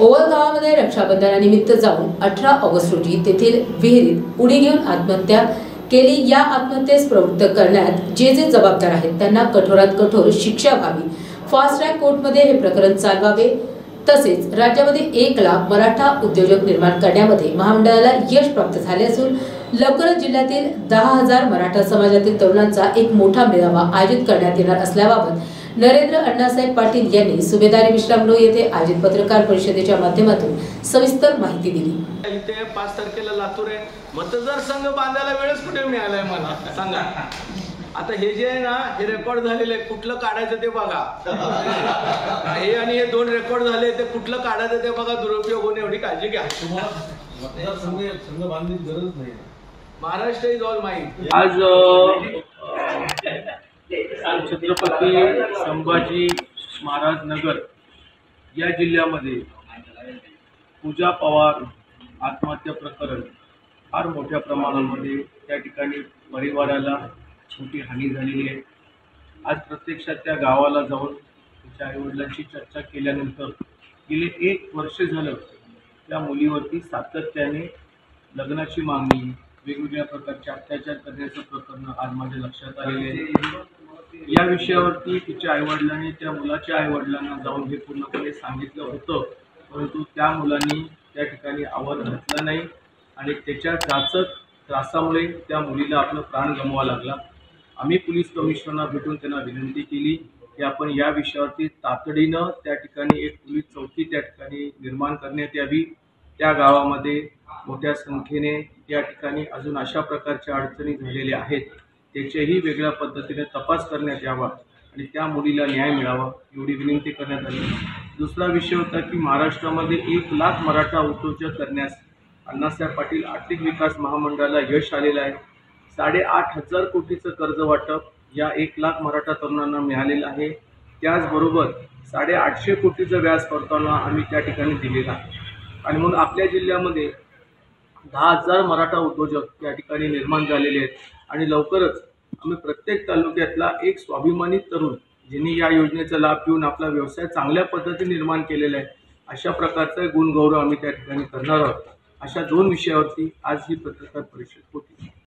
Oval गावामध्ये रक्षाबंधनानिमित्त जाऊन अठरा ऑगस्ट रोजी तेथील विहिरीत उडी घेऊन आत्महत्या केली. या आत्महत्येस प्रवृत्त करण्यात जे जे जबाबदार आहेत त्यांना कठोरात कठोर शिक्षा व्हावी. फास्ट ट्रॅक कोर्टमध्ये हे प्रकरण चालवावे. तसेच राज्यामध्ये एक लाख मराठा उद्योजक निर्माण करण्यामध्ये महामंडळाला यश प्राप्त झाले असून लवकरच जिल्ह्यातील दहा हजार मराठा समाजातील तरुणांचा एक मोठा मेळावा आयोजित करण्यात येणार असल्याबाबत नरेंद्र अण्णासाहेब पाटील यांनी सुभेदारी विश्रामगृह येथे आयोजित पत्रकार परिषदेच्या माध्यमातून सविस्तर माहिती दिली. इथे पाच तारखेला लातूर आहे. मतदारसंघ बांधायला वेळच कुठे मिळालाय मला? सांगा. आता हे जे आहे ना हे रेकॉर्ड झालेलं आहे. कुठलं काढायचं ते बघा. हे आणि हे दोन रेकॉर्ड झाले ते कुठलं काढायचं ते बघा. दुरुपयोग होणे एवढी काळजी घ्या. मतदारसंघ संघ बांधण्याची गरज नाही. महाराष्ट्र इज ऑल माईंड आज छत्रपती संभाजी महाराज नगर या जिल्ह्यामध्ये पूजा पवार आत्महत्या प्रकरण फार मोठ्या प्रमाणामध्ये त्या ठिकाणी परिवाराला मोठी हानी झालेली आहे. आज प्रत्यक्षात त्या गावाला जाऊन तिच्या आईवडिलांशी चर्चा केल्यानंतर गेले एक वर्ष झालं त्या मुलीवरती सातत्याने लग्नाची मागणी वेगवेगळ्या प्रकारचे अत्याचार करण्याचं प्रकरण आज माझ्या लक्षात आलेले आहे. या विषयावरती तिच्या आईवडिलांनी त्या मुलाच्या आईवडिलांना जाऊन हे पूर्णपणे सांगितलं होतं. परंतु त्या मुलांनी त्या ठिकाणी आवाज घातला नाही आणि त्याच्या त्रासक त्रासामुळे त्या मुलीला आपलं प्राण गमवावा लागला. आम्ही पोलीस कमिशनरना भेटून त्यांना विनंती केली की आपण या विषयावरती तातडीनं त्या ठिकाणी एक पोलीस चौकी त्या ठिकाणी निर्माण करण्यात यावी. त्या गावामध्ये मोठ्या संख्येने या ठिकाणी अजून अशा प्रकारच्या अडचणी झालेल्या आहेत. त्याचेही वेगळ्या पद्धतीने तपास करण्यात यावा आणि त्या मुलीला न्याय मिळावा एवढी विनंती करण्यात आली. दुसरा विषय होता की महाराष्ट्रामध्ये एक लाख मराठा उद्योजक करण्यास अण्णासाहेब पाटील आर्थिक विकास महामंडळाला यश आलेलं आहे. साडेआठ हजार कोटीचं कर्ज वाटप या एक लाख मराठा तरुणांना मिळालेलं आहे. त्याचबरोबर साडेआठशे कोटीचं व्याज परतावा आम्ही त्या ठिकाणी दिलेलं आहे. आणि म्हणून आपल्या जिल्ह्यामध्ये दहा हजार मराठा उद्योजक त्या ठिकाणी निर्माण झालेले आहेत. आणि लवकरच आम्ही प्रत्येक तालुक्यातला एक स्वाभिमानी तरुण ज्यांनी या योजनेचा लाभ घेऊन आपला व्यवसाय चांगल्या पद्धतीने निर्माण केलेला आहे अशा प्रकारचा गुणगौरव आम्ही त्या ठिकाणी करणार आहोत. अशा दोन विषयावरती आज ही पत्रकार परिषद होती.